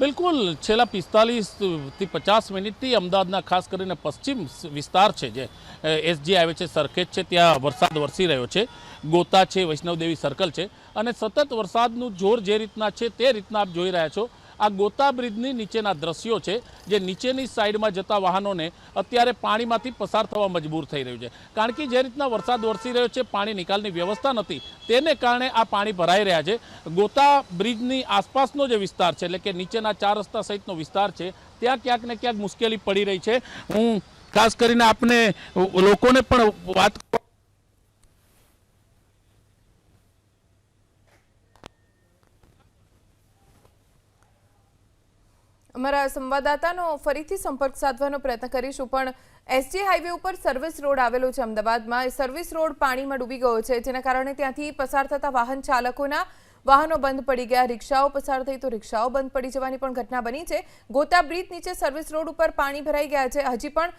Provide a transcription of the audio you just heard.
બિલકુલ, છેલ્લા પિસ્તાલીસથી પચાસ મિનિટથી અમદાવાદના ખાસ કરીને પશ્ચિમ વિસ્તાર છે જે એસજી આવે છે, સરખેજ છે, ત્યાં વરસાદ વરસી રહ્યો છે, ગોતા છે, વૈષ્ણવદેવી સર્કલ છે અને સતત વરસાદનું જોર જે રીતના છે તે રીતના આપ જોઈ રહ્યા છો આ ગોતા બ્રિજની નીચેના દ્રશ્યો છે જે નીચેની સાઈડમાં જતા વાહનોને અત્યારે પાણીમાંથી પસાર થવા મજબૂર થઈ રહ્યું છે. કારણ કે જે રીતના વરસાદ વરસી રહ્યો છે, પાણી નિકાલની વ્યવસ્થા નથી, તેને કારણે આ પાણી ભરાઈ રહ્યા છે. ગોતા બ્રિજની આસપાસનો જે વિસ્તાર છે, એટલે કે નીચેના ચાર રસ્તા સહિતનો વિસ્તાર છે, ત્યાં ક્યાંક ને ક્યાંક મુશ્કેલી પડી રહી છે. હું ખાસ કરીને આપને લોકોને પણ વાત અમારા સંવાદદાતાનો ફરીથી સંપર્ક સાધવાનો પ્રયત્ન કરીશું, પણ એસજી હાઈવે ઉપર સર્વિસ રોડ આવેલો છે અમદાવાદમાં. એ સર્વિસ રોડ પાણીમાં ડૂબી ગયો છે, જેના કારણે ત્યાંથી પસાર થતા વાહન ચાલકોના વાહનો બંધ પડી ગયા. રિક્ષાઓ પસાર થઈ તો રિક્ષાઓ બંધ પડી જવાની પણ ઘટના બની છે. ગોતા બ્રિજ નીચે સર્વિસ રોડ ઉપર પાણી ભરાઈ ગયા છે. હજી પણ